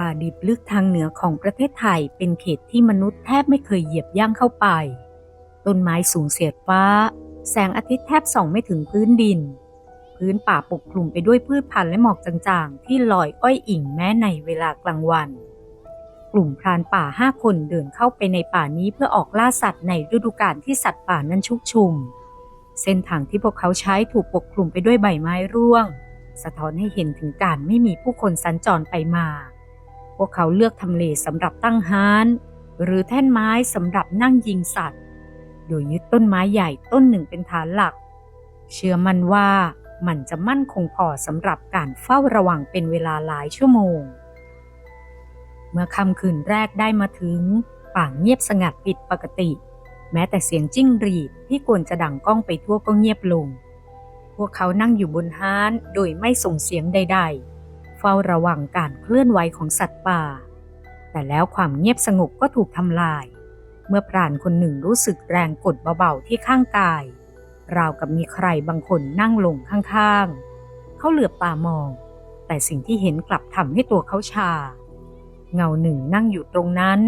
ป่าดิบลึกทางเหนือของประเทศไทยเป็นเขตที่มนุษย์แทบไม่เคยเหยียบย่างเข้าไป ต้นไม้สูงเสียดฟ้า แสงอาทิตย์แทบส่องไม่ถึงพื้นดิน พื้นป่าปกคลุมไปด้วยพืชพันธุ์และหมอกจางๆ ที่ลอยอ้อยอิ่งแม้ในเวลากลางวัน กลุ่มพรานป่าห้าคนเดินเข้าไปในป่านี้เพื่อออกล่าสัตว์ในฤดูกาลที่สัตว์ป่านั้นชุกชุม เส้นทางที่พวกเขาใช้ถูกปกคลุมไปด้วยใบไม้ร่วงสะท้อนให้เห็นถึงการไม่มีผู้คนสัญจรไปมา วกเขาเลือกทำเลสำหรับตั้งฮานหรือแท่นไม้สำหรับนั่งยิงสัตว์ โดยยึดต้นไม้ใหญ่ต้นหนึ่งเป็นฐานหลัก เชื่อมั่นว่ามันจะมั่นคงพอสำหรับการเฝ้าระวังเป็นเวลาหลายชั่วโมง เมื่อค่ำคืนแรกได้มาถึง ป่าเงียบสงัดผิดปกติ แม้แต่เสียงจิ้งหรีดที่กวนจะดังก้องไปทั่วก็เงียบลง พวกเขานั่งอยู่บนฮานโดยไม่ส่งเสียงใด ๆ เฝ้าระวังการเคลื่อนไหวของสัตว์ป่า แต่แล้วความเงียบสงบก็ถูกทำลาย เมื่อพรานคนหนึ่งรู้สึกแรงกดเบาๆที่ข้างกาย ราวกับมีใครบางคนนั่งลงข้างๆ เขาเหลือบตามอง แต่สิ่งที่เห็นกลับทำให้ตัวเขาชา เงาหนึ่งนั่งอยู่ตรงนั้น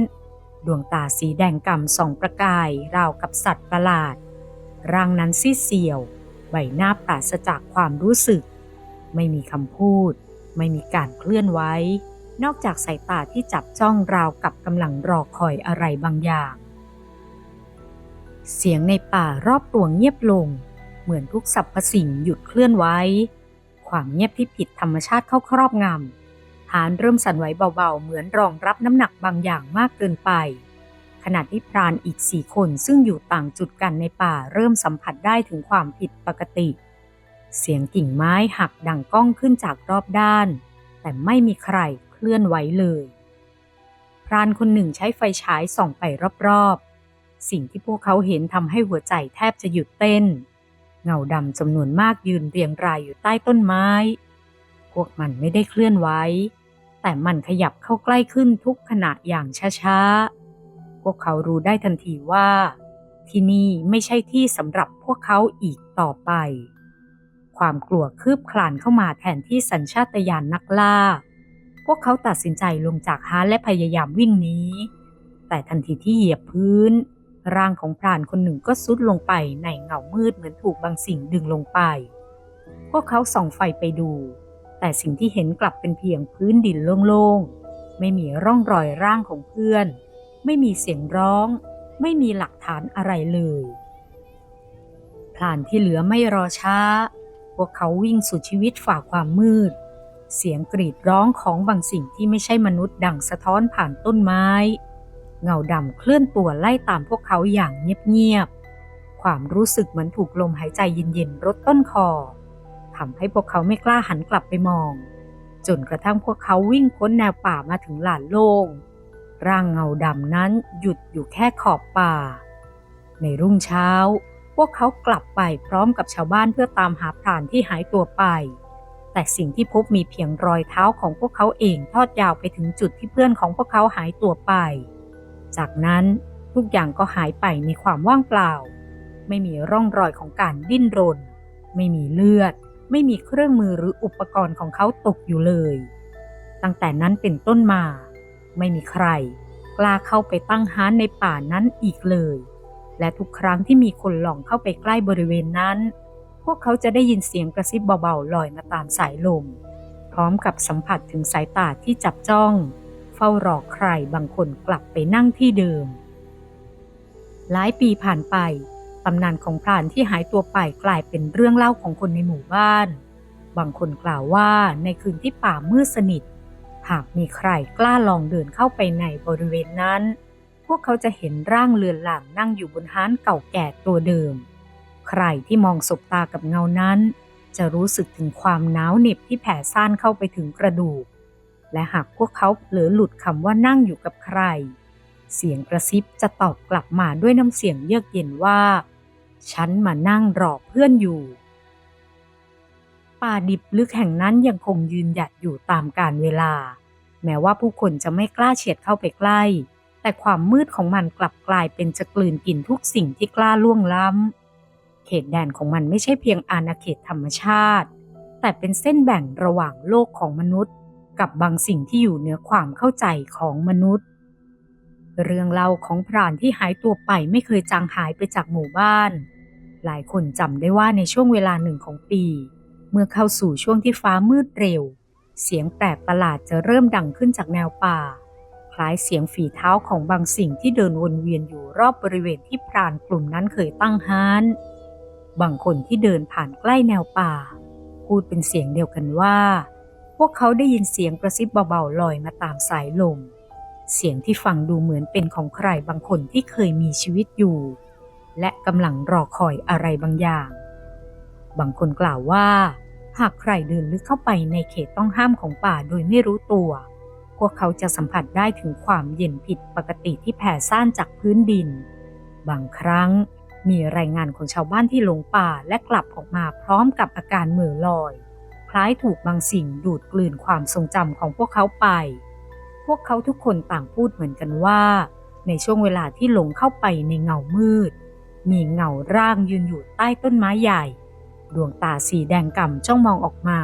ดวงตาสีแดงกำส่องประกาย ราวกับสัตว์ประหลาด ร่างนั้นซีดเซียว ใบหน้าปราศจากความรู้สึก ไม่มีคำพูด ไม่มีการเคลื่อนไหวนอกจากสายตาที่จับจ้องราวกับกำลังรอคอยอะไรบางอย่าง เสียงในป่ารอบตัวเงียบลง เหมือนทุกสรรพสิ่งหยุดเคลื่อนไหวความเงียบที่ผิดธรรมชาติเข้าครอบงำฐานเริ่มสั่นไหวเบาๆ เหมือนรองรับน้ำหนักบางอย่างมากเกินไป ขณะที่พรานอีกสี่คนซึ่งอยู่ต่างจุดกันในป่าเริ่มสัมผัสได้ถึงความผิดปกติเเสียงกิ่งไม้หักดังก้องขึ้นจากรอบด้าน แต่ไม่มีใครเคลื่อนไหวเลย พรานคนหนึ่งใช้ไฟฉายส่องไปรอบๆ สิ่งที่พวกเขาเห็นทำให้หัวใจแทบจะหยุดเต้น เงาดำจำนวนมากยืนเรียงรายอยู่ใต้ต้นไม้ พวกมันไม่ได้เคลื่อนไหวแต่มันขยับเข้าใกล้ขึ้นทุกขณะอย่างช้าๆ พวกเขารู้ได้ทันทีว่า ที่นี่ไม่ใช่ที่สำหรับพวกเขาอีกต่อไป ความกลัวคืบคลานเข้ามาแทนที่สัญชาตญาณนักล่า พวกเขาตัดสินใจลงจากฮาและพยายามวิ่งหนีแต่ทันทีที่เหยียบพื้น ร่างของพรานคนหนึ่งก็ซุดลงไปในเงามืดเหมือนถูกบางสิ่งดึงลงไป พวกเขาส่องไฟไปดู แต่สิ่งที่เห็นกลับเป็นเพียงพื้นดินโล่งๆ ไม่มีร่องรอยร่างของเพื่อน ไม่มีเสียงร้อง ไม่มีหลักฐานอะไรเลยพรานที่เหลือไม่รอช้า พวกเขาวิ่งสุดชีวิตฝ่าความมืด เสียงกรีดร้องของบางสิ่งที่ไม่ใช่มนุษย์ดังสะท้อนผ่านต้นไม้ เงาดำเคลื่อนตัวไล่ตามพวกเขาอย่างเงียบๆ ความรู้สึกเหมือนถูกลมหายใจเย็นๆรดต้นคอทำให้พวกเขาไม่กล้าหันกลับไปมอง จนกระทั่งพวกเขาวิ่งพ้นแนวป่ามาถึงหลานโล่งร่างเงาดำนั้นหยุดอยู่แค่ขอบป่า ในรุ่งเช้า พวกเขากลับไปพร้อมกับชาวบ้านเพื่อตามหาพรานที่หายตัวไป แต่สิ่งที่พบมีเพียงรอยเท้าของพวกเขาเองทอดยาวไปถึงจุดที่เพื่อนของพวกเขาหายตัวไป จากนั้นทุกอย่างก็หายไปในความว่างเปล่า ไม่มีร่องรอยของการดิ้นรน ไม่มีเลือด ไม่มีเครื่องมือหรืออุปกรณ์ของเขาตกอยู่เลย ตั้งแต่นั้นเป็นต้นมา ไม่มีใคร กล้าเข้าไปตั้งฮานในป่านั้นอีกเลย และทุกครั้งที่มีคนหลองเข้าไปใกล้บริเวณนั้น พวกเขาจะได้ยินเสียงกระซิบเบาๆลอยมาตามสายลม พร้อมกับสัมผัสถึงสายตาที่จับจ้อง เฝ้ารอใครบางคนกลับไปนั่งที่เดิม หลายปีผ่านไปตำนานของพรานที่หายตัวไปกลายเป็นเรื่องเล่าของคนในหมู่บ้าน บางคนกล่าวว่าในคืนที่ป่ามืดสนิท หากมีใครกล้าลองเดินเข้าไปในบริเวณนั้น พวกเขาจะเห็นร่างเลือนหลังนั่งอยู่บนฮานเก่าแก่ตัวเดิม ใครที่มองสบตากับเงานั้น จะรู้สึกถึงความหนาวเหน็บที่แผ่ซ่านเข้าไปถึงกระดูก และหากพวกเขาเผลอหลุดคำว่านั่งอยู่กับใคร เสียงกระซิบจะตอบกลับมาด้วยน้ำเสียงเยือกเย็นว่า ฉันมานั่งรอเพื่อนอยู่ ป่าดิบลึกแห่งนั้นยังคงยืนหยัดอยู่ตามกาลเวลา แม้ว่าผู้คนจะไม่กล้าเฉียดเข้าไปใกล้ แต่ความมืดของมันกลับกลายเป็นจะกลืนกินทุกสิ่งที่กล้าล่วงล้ำ เขตแดนของมันไม่ใช่เพียงอาณาเขตธรรมชาติ แต่เป็นเส้นแบ่งระหว่างโลกของมนุษย์ กับบางสิ่งที่อยู่เหนือความเข้าใจของมนุษย์ เรื่องเล่าของพรานที่หายตัวไปไม่เคยจางหายไปจากหมู่บ้าน หลายคนจำได้ว่าในช่วงเวลาหนึ่งของปี เมื่อเข้าสู่ช่วงที่ฟ้ามืดเร็ว เสียงแปลกประหลาดจะเริ่มดังขึ้นจากแนวป่า คล้ายเสียงฝีเท้าของบางสิ่งที่เดินวนเวียนอยู่รอบบริเวณที่พรานกลุ่มนั้นเคยตั้งห้าน บางคนที่เดินผ่านใกล้แนวป่า พูดเป็นเสียงเดียวกันว่า พวกเขาได้ยินเสียงกระซิบเบาๆลอยมาตามสายลม เสียงที่ฟังดูเหมือนเป็นของใครบางคนที่เคยมีชีวิตอยู่ และกำลังรอคอยอะไรบางอย่าง บางคนกล่าวว่า หากใครเดินลึกเข้าไปในเขตต้องห้ามของป่าโดยไม่รู้ตัว วกเขาจะสัมผัสได้ถึงความเย็นผิดปกติที่แผ่ซ่านจากพื้นดิน บางครั้งมีรายงานของชาวบ้านที่หลงป่าและกลับออกมาพร้อมกับอาการเหม่อลอย คล้ายถูกบางสิ่งดูดกลืนความทรงจำของพวกเขาไป พวกเขาทุกคนต่างพูดเหมือนกันว่า ในช่วงเวลาที่หลงเข้าไปในเงามืด มีเงาร่างยืนอยู่ใต้ต้นไม้ใหญ่ ดวงตาสีแดงก่ำจ้องมองออกมา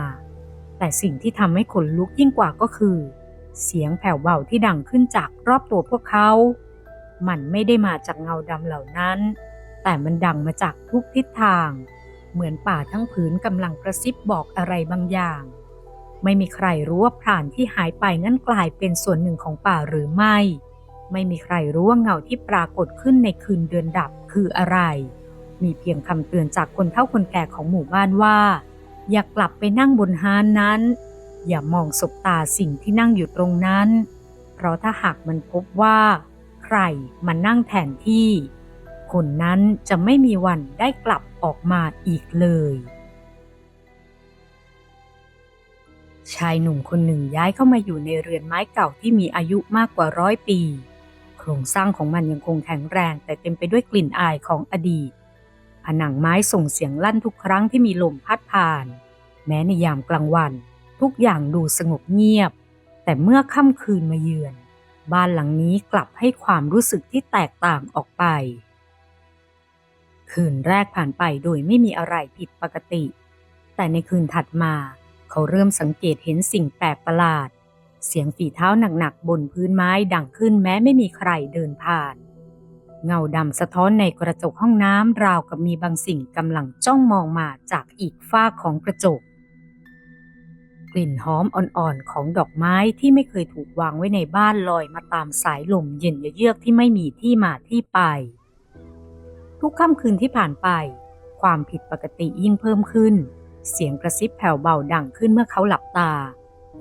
แต่สิ่งที่ทำให้ขนลุกยิ่งกว่าก็คือ เสียงแผ่วเบาที่ดังขึ้นจากรอบตัวพวกเขา มันไม่ได้มาจากเงาดำเหล่านั้น แต่มันดังมาจากทุกทิศทาง เหมือนป่าทั้งผืนกำลังกระซิบบอกอะไรบางอย่าง ไม่มีใครรู้ว่าพรานที่หายไปนั้นกลายเป็นส่วนหนึ่งของป่าหรือไม่ ไม่มีใครรู้ว่าเงาที่ปรากฏขึ้นในคืนเดือนดับคืออะไร มีเพียงคำเตือนจากคนเฒ่าคนแก่ของหมู่บ้านว่า อย่ากลับไปนั่งบนฮานนั้น อย่ามองสบตาสิ่งที่นั่งอยู่ตรงนั้น เพราะถ้าหากมันพบว่า ใครมานั่งแทนที่ คนนั้นจะไม่มีวันได้กลับออกมาอีกเลย ชายหนุ่มคนหนึ่งย้ายเข้ามาอยู่ในเรือนไม้เก่าที่มีอายุมากกว่าร้อยปี โครงสร้างของมันยังคงแข็งแรงแต่เต็มไปด้วยกลิ่นอายของอดีต ผนังไม้ส่งเสียงลั่นทุกครั้งที่มีลมพัดผ่าน แม้ในยามกลางวัน ทุกอย่างดูสงบเงียบ แต่เมื่อค่ำคืนมาเยือน บ้านหลังนี้กลับให้ความรู้สึกที่แตกต่างออกไป คืนแรกผ่านไปโดยไม่มีอะไรผิดปกติ แต่ในคืนถัดมาเขาเริ่มสังเกตเห็นสิ่งแปลกประหลาด เสียงฝีเท้าหนักๆบนพื้นไม้ดังขึ้นแม้ไม่มีใครเดินผ่าน เงาดำสะท้อนในกระจกห้องน้ำราวกับมีบางสิ่งกำลังจ้องมองมาจากอีกฝ้าของกระจก ลิ่นหอมอ่อนๆของดอกไม้ที่ไม่เคยถูกวางไว้ในบ้านลอยมาตามสายลมเย็นเยือกที่ไม่มีที่มาที่ไป ทุกค่ำคืนที่ผ่านไป ความผิดปกติยิ่งเพิ่มขึ้น เสียงกระซิบแผ่วเบาดังขึ้นเมื่อเขาหลับตา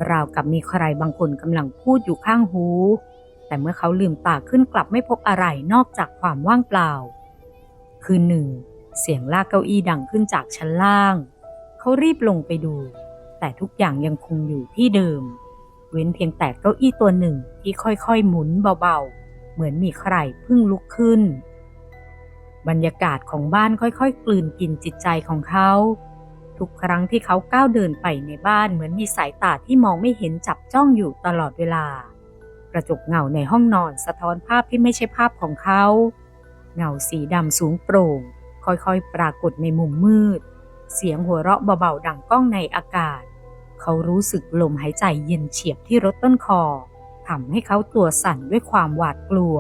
ราวกับมีใครบางคนกำลังพูดอยู่ข้างหู แต่เมื่อเขาลืมตาขึ้นกลับไม่พบอะไรนอกจากความว่างเปล่า คืนหนึ่ง เสียงลากเก้าอี้ดังขึ้นจากชั้นล่าง เขารีบลงไปดู แต่ทุกอย่างยังคงอยู่ที่เดิม เว้นเพียงแต่เก้าอี้ตัวหนึ่งที่ค่อยๆหมุนเบาๆ เหมือนมีใครเพิ่งลุกขึ้น บรรยากาศของบ้านค่อยๆ กลืนกินจิตใจของเขา ทุกครั้งที่เขาก้าวเดินไปในบ้านเหมือนมีสายตาที่มองไม่เห็นจับจ้องอยู่ตลอดเวลา กระจกเงาในห้องนอนสะท้อนภาพที่ไม่ใช่ภาพของเขา เงาสีดำสูงโปร่ง ค่อยๆ ปรากฏในมุมมืดเสียงหัวเราะเบาๆ ดังก้องในอากาศ เขารู้สึกลมหายใจเย็นเฉียบที่รถต้นคอทำให้เขาตัวสั่นด้วยความหวาดกลัว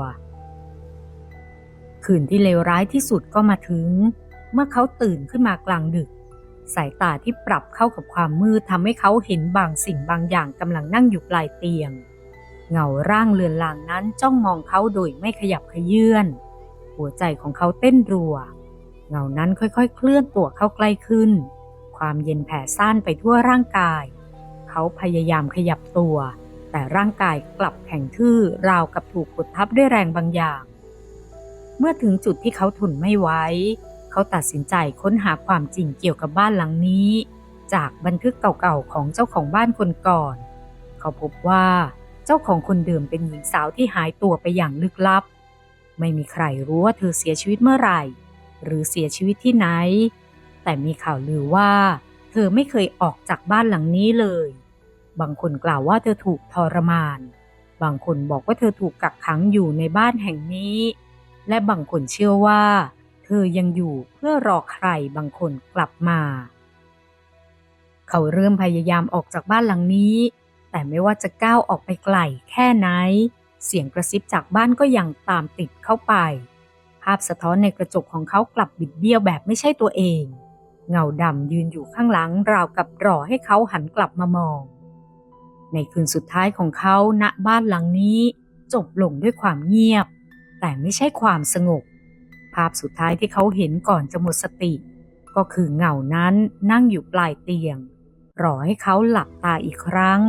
คืนที่เลวร้ายที่สุดก็มาถึง เมื่อเขาตื่นขึ้นมากลางดึก สายตาที่ปรับเข้ากับความมืดทำให้เขาเห็นบางสิ่งบางอย่างกำลังนั่งอยู่ปลายเตียง เงาร่างเลือนลางนั้นจ้องมองเขาโดยไม่ขยับขยื่นหัวใจของเขาเต้นรัว เงานั้นค่อยๆ เคลื่อนตัวเข้าใกล้ขึ้น ความเย็นแผ่ซ่านไปทั่วร่างกาย เขาพยายามขยับตัว แต่ร่างกายกลับแข็งทื่อราวกับถูกกดทับด้วยแรงบางอย่าง เมื่อถึงจุดที่เขาทนไม่ไหวเขาตัดสินใจค้นหาความจริงเกี่ยวกับบ้านหลังนี้ จากบันทึกเก่าๆของเจ้าของบ้านคนก่อน เขาพบว่าเจ้าของคนเดิมเป็นหญิงสาวที่หายตัวไปอย่างลึกลับ ไม่มีใครรู้ว่าเธอเสียชีวิตเมื่อไหร่ หรือเสียชีวิตที่ไหน แต่มีข่าวลือว่า เธอไม่เคยออกจากบ้านหลังนี้เลย บางคนกล่าวว่าเธอถูกทรมาน บางคนบอกว่าเธอถูกกักขังอยู่ในบ้านแห่งนี้ และบางคนเชื่อว่า เธอยังอยู่เพื่อรอใครบางคนกลับมา เขาเริ่มพยายามออกจากบ้านหลังนี้ แต่ไม่ว่าจะก้าวออกไปไกลแค่ไหน เสียงกระซิบจากบ้านก็ยังตามติดเข้าไปภาพสะท้อนในกระจกของเขากลับบิดเบี้ยวแบบไม่ใช่ตัวเอง เงาดำยืนอยู่ข้างหลังราวกับรอให้เขาหันกลับมามอง ในคืนสุดท้ายของเขาณบ้านหลังนี้ จบลงด้วยความเงียบ แต่ไม่ใช่ความสงบ ภาพสุดท้ายที่เขาเห็นก่อนจะหมดสติ ก็คือเงานั้นนั่งอยู่ปลายเตียง รอให้เขาหลับตาอีกครั้ง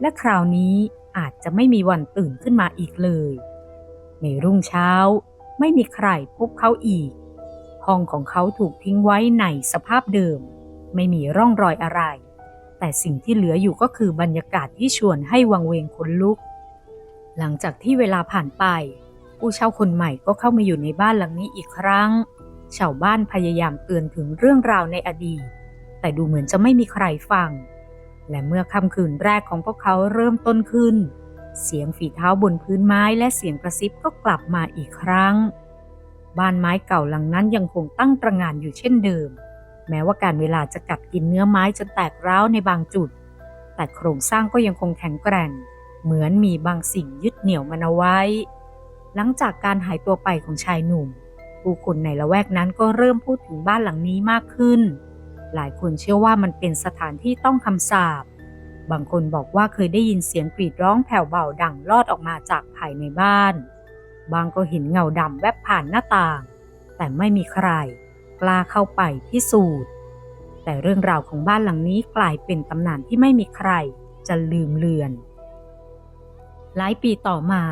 และคราวนี้อาจจะไม่มีวันตื่นขึ้นมาอีกเลย ในรุ่งเช้าไม่มีใครพบเขาอีก ห้องของเขาถูกทิ้งไว้ในสภาพเดิม ไม่มีร่องรอยอะไร แต่สิ่งที่เหลืออยู่ก็คือบรรยากาศที่ชวนให้วังเวงขนลุก หลังจากที่เวลาผ่านไป ผู้เช่าคนใหม่ก็เข้ามาอยู่ในบ้านหลังนี้อีกครั้งชาวบ้านพยายามเตือนถึงเรื่องราวในอดีต แต่ดูเหมือนจะไม่มีใครฟัง และเมื่อค่ำคืนแรกของพวกเขาเริ่มต้นขึ้น เสียงฝีเท้าบนพื้นไม้และเสียงกระซิบก็กลับมาอีกครั้ง บ้านไม้เก่าหลังนั้นยังคงตั้งตระงานอยู่เช่นเดิม แม้ว่าการเวลาจะกัดกินเนื้อไม้จนแตกร้าวในบางจุด แต่โครงสร้างก็ยังคงแข็งแกร่ง เหมือนมีบางสิ่งยึดเหนี่ยวมันเอาไว้ หลังจากการหายตัวไปของชายหนุ่ม ผู้คนในละแวกนั้นก็เริ่มพูดถึงบ้านหลังนี้มากขึ้น หลายคนเชื่อว่ามันเป็นสถานที่ต้องคำสาปบางคนบอกว่าเคยได้ยินเสียงกรีดร้องแผ่วเบาดังลอดออกมาจากภายในบ้าน บางก็เห็นเงาดำแวบผ่านหน้าต่าง แต่ไม่มีใครกล้าเข้าไปพิสูจน์ แต่เรื่องราวของบ้านหลังนี้กลายเป็นตำนานที่ไม่มีใครจะลืมเลือน หลายปีต่อมา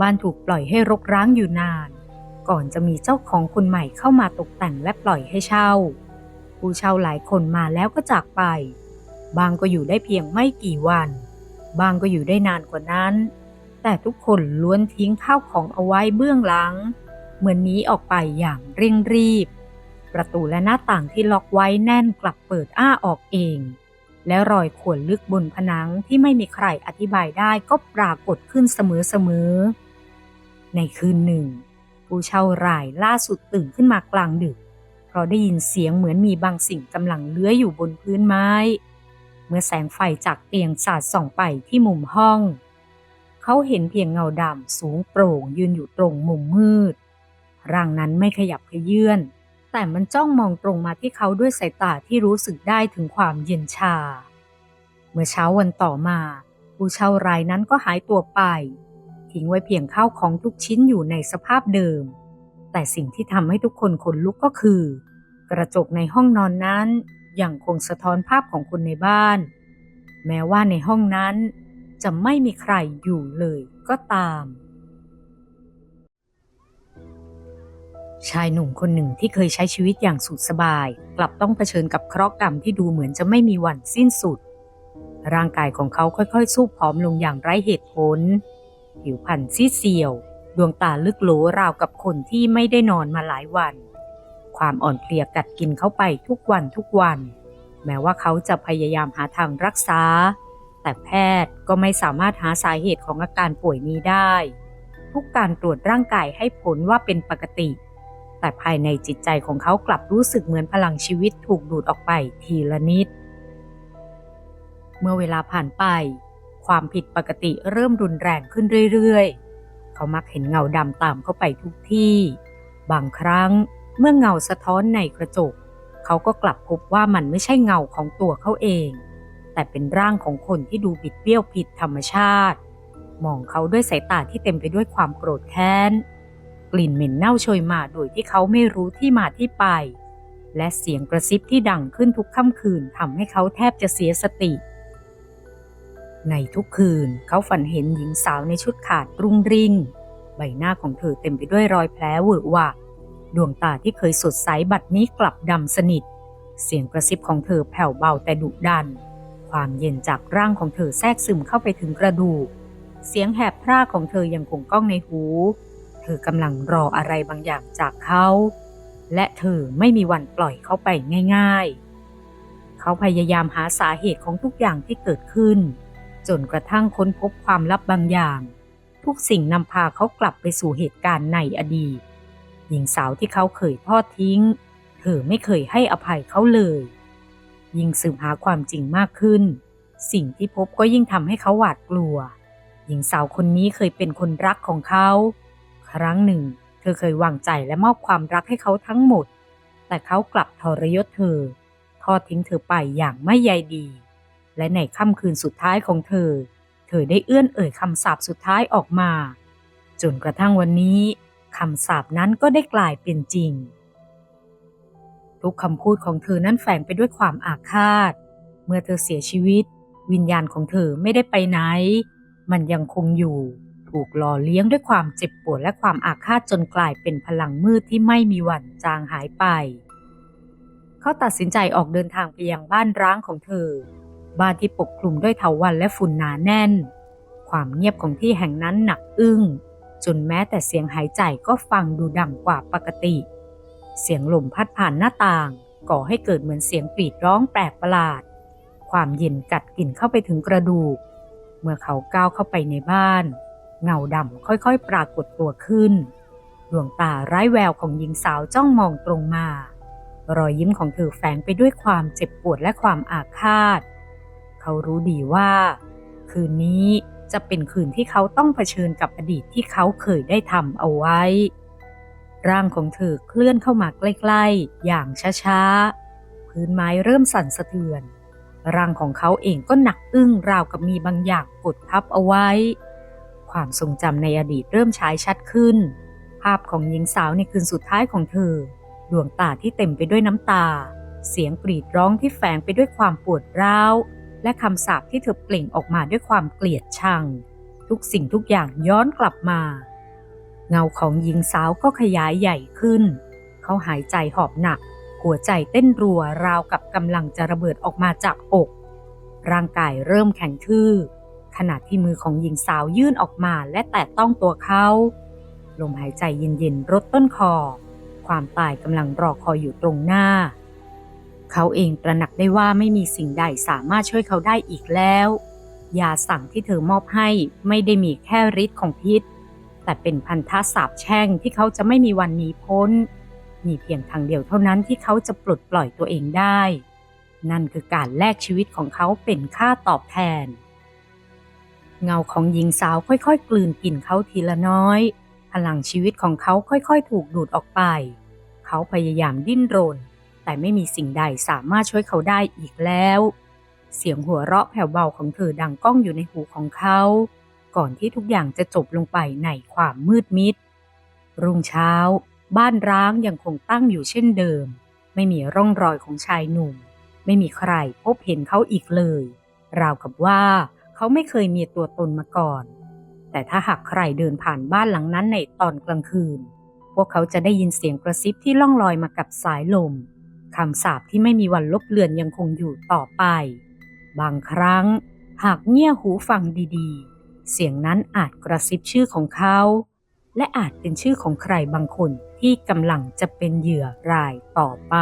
บ้านถูกปล่อยให้รกร้างอยู่นาน ก่อนจะมีเจ้าของคนใหม่เข้ามาตกแต่งและปล่อยให้เช่า ผู้เช่าหลายคนมาแล้วก็จากไป บางก็อยู่ได้เพียงไม่กี่วัน บางก็อยู่ได้นานกว่านั้น แต่ทุกคนล้วนทิ้งข้าวของเอาไว้เบื้องหลัง เหมือนหนีออกไปอย่างเร่งรีบ ประตูและหน้าต่างที่ล็อกไว้แน่นกลับเปิดอ้าออกเอง และรอยข่วนลึกบนผนังที่ไม่มีใครอธิบายได้ก็ปรากฏขึ้นเสมอๆ ในคืนหนึ่ง ผู้เช่ารายล่าสุดตื่นขึ้นมากลางดึก เพราะได้ยินเสียงเหมือนมีบางสิ่งกำลังเลื้อยอยู่บนพื้นไม้ เมื่อแสงไฟจากเตียงสาดส่องไปที่มุมห้อง เขาเห็นเพียงเงาดำสูงโปร่งยืนอยู่ตรงมุมมืด ร่างนั้นไม่ขยับขยื่นแต่มันจ้องมองตรงมาที่เขาด้วยสายตาที่รู้สึกได้ถึงความเย็นชา เมื่อเช้าวันต่อมา ผู้เช่ารายนั้นก็หายตัวไป ทิ้งไว้เพียงข้าวของทุกชิ้นอยู่ในสภาพเดิม แต่สิ่งที่ทำให้ทุกคนขนลุกก็คือ กระจกในห้องนอนนั้นยังคงสะท้อนภาพของคนในบ้าน แม้ว่าในห้องนั้น จะไม่มีใครอยู่เลยก็ตาม ชายหนุ่มคนหนึ่งที่เคยใช้ชีวิตอย่างสุขสบาย กลับต้องเผชิญกับเคราะห์กรรมที่ดูเหมือนจะไม่มีวันสิ้นสุด ร่างกายของเขาค่อยๆสู้ผอมลงอย่างไร้เหตุผล ผิวพรรณซีดเซียว ดวงตาลึกโหลราวกับคนที่ไม่ได้นอนมาหลายวัน ความอ่อนเพลียกัดกินเข้าไปทุกวันทุกวัน แม้ว่าเขาจะพยายามหาทางรักษา แต่แพทย์ก็ไม่สามารถหาสาเหตุของอาการป่วยนี้ได้ ทุกการตรวจร่างกายให้ผลว่าเป็นปกติ แต่ภายในจิตใจของเขากลับรู้สึกเหมือนพลังชีวิตถูกดูดออกไปทีละนิด เมื่อเวลาผ่านไป ความผิดปกติเริ่มรุนแรงขึ้นเรื่อยๆ เขามักเห็นเงาดำตามเข้าไปทุกที่ บางครั้งเมื่อเงาสะท้อนในกระจก เขาก็กลับพบว่ามันไม่ใช่เงาของตัวเขาเอง แต่เป็นร่างของคนที่ดูบิดเบี้ยวผิดธรรมชาติ มองเขาด้วยสายตาที่เต็มไปด้วยความโกรธแค้น กลิ่นเหม็นเน่าโชยมาโดยที่เขาไม่รู้ที่มาที่ไป และเสียงกระซิบที่ดังขึ้นทุกค่ำคืนทำให้เขาแทบจะเสียสติ ในทุกคืนเขาฝันเห็นหญิงสาวในชุดขาดรุ่งริ่ง ใบหน้าของเธอเต็มไปด้วยรอยแผลเวอะหวะดวงตาที่เคยสดใสบัดนี้กลับดำสนิท เสียงกระซิบของเธอแผ่วเบาแต่ดุดัน ความเย็นจากร่างของเธอแทรกซึมเข้าไปถึงกระดูก เสียงแหบพร่าของเธอยังคงก้องในหู เธอกำลังรออะไรบางอย่างจากเขา และเธอไม่มีวันปล่อยเขาไปง่าย ๆ เขาพยายามหาสาเหตุของทุกอย่างที่เกิดขึ้น จนกระทั่งค้นพบความลับบางอย่าง ทุกสิ่งนำพาเขากลับไปสู่เหตุการณ์ในอดีต หญิงสาวที่เขาเคยทอดทิ้ง เธอไม่เคยให้อภัยเขาเลย ยิ่งสืบหาความจริงมากขึ้น สิ่งที่พบก็ยิ่งทำให้เขาหวาดกลัว หญิงสาวคนนี้เคยเป็นคนรักของเขา ครั้งหนึ่ง เธอเคยวางใจและมอบความรักให้เขาทั้งหมด แต่เขากลับทรยศเธอ ทอดทิ้งเธอไปอย่างไม่ใยดี และในค่ำคืนสุดท้ายของเธอ เธอได้เอื้อนเอ่ยคำสาปสุดท้ายออกมา จนกระทั่งวันนี้คำสาปนั้นก็ได้กลายเป็นจริง ทุกคำพูดของเธอนั้นแฝงไปด้วยความอาฆาต เมื่อเธอเสียชีวิต วิญญาณของเธอไม่ได้ไปไหน มันยังคงอยู่ ถูกหล่อเลี้ยงด้วยความเจ็บปวดและความอาฆาตจนกลายเป็นพลังมืดที่ไม่มีวันจางหายไป เขาตัดสินใจออกเดินทางไปยังบ้านร้างของเธอ บ้านที่ปกคลุมด้วยเถาวัลย์และฝุ่นหนาแน่น ความเงียบของที่แห่งนั้นหนักอึ้งจนแม้แต่เสียงหายใจก็ฟังดูดังกว่าปกติ เสียงลมพัดผ่านหน้าต่าง ก่อให้เกิดเหมือนเสียงกรีดร้องแปลกประหลาด ความเย็นกัดกลิ่นเข้าไปถึงกระดูก เมื่อเขาก้าวเข้าไปในบ้าน เงาดำค่อยๆ ปรากฏตัวขึ้น ดวงตาไร้แววของหญิงสาวจ้องมองตรงมา รอยยิ้มของเธอแฝงไปด้วยความเจ็บปวดและความอาฆาต เขารู้ดีว่า คืนนี้จะเป็นคืนที่เขาต้องเผชิญกับอดีตที่เขาเคยได้ทำเอาไว้ ร่างของเธอเคลื่อนเข้ามาใกล้ๆ อย่างช้าๆ พื้นไม้เริ่มสั่นสะเทือน ร่างของเขาเองก็หนักอึ้งราวกับมีบางอย่างกดทับเอาไว้ ความทรงจำในอดีตเริ่มฉายชัดขึ้น ภาพของหญิงสาวในคืนสุดท้ายของเธอ ดวงตาที่เต็มไปด้วยน้ำตา เสียงกรีดร้องที่แฝงไปด้วยความปวดร้าว และคำสาปที่เธอเปล่งออกมาด้วยความเกลียดชัง ทุกสิ่งทุกอย่างย้อนกลับมา เงาของหญิงสาวก็ขยายใหญ่ขึ้น เขาหายใจหอบหนัก หัวใจเต้นรัวราวกับกำลังจะระเบิดออกมาจากอก ร่างกายเริ่มแข็งทื่อ ขณะที่มือของหญิงสาวยื่นออกมาและแตะต้องตัวเขา ลมหายใจเย็นๆรดต้นคอ ความตายกำลังรอคอยอยู่ตรงหน้า เขาเองตระหนักได้ว่าไม่มีสิ่งใดสามารถช่วยเขาได้อีกแล้ว ยาสั่งที่เธอมอบให้ไม่ได้มีแค่ฤทธิ์ของพิษ แต่เป็นพันธะสาบแช่งที่เขาจะไม่มีวันหนีพ้น มีเพียงทางเดียวเท่านั้นที่เขาจะปลดปล่อยตัวเองได้ นั่นคือการแลกชีวิตของเขาเป็นค่าตอบแทน เงาของหญิงสาวค่อยๆ กลืนกินเขาทีละน้อย พลังชีวิตของเขาค่อยๆ ถูกดูดออกไป เขาพยายามดิ้นรน แต่ไม่มีสิ่งใดสามารถช่วยเขาได้อีกแล้ว เสียงหัวเราะแผ่วเบาของเธอดังก้องอยู่ในหูของเขา ก่อนที่ทุกอย่างจะจบลงไปในความมืดมิด รุ่งเช้า บ้านร้างยังคงตั้งอยู่เช่นเดิม ไม่มีร่องรอยของชายหนุ่ม ไม่มีใครพบเห็นเขาอีกเลย ราวกับว่าเขาไม่เคยมีตัวตนมาก่อน แต่ถ้าหากใครเดินผ่านบ้านหลังนั้นในตอนกลางคืน พวกเขาจะได้ยินเสียงกระซิบที่ล่องลอยมากับสายลมคำสาปที่ไม่มีวันลบเลือนยังคงอยู่ต่อไป บางครั้งหากเงี่ยหูฟังดีๆ เสียงนั้นอาจกระซิบชื่อของเขา และอาจเป็นชื่อของใครบางคนที่กำลังจะเป็นเหยื่อรายต่อไป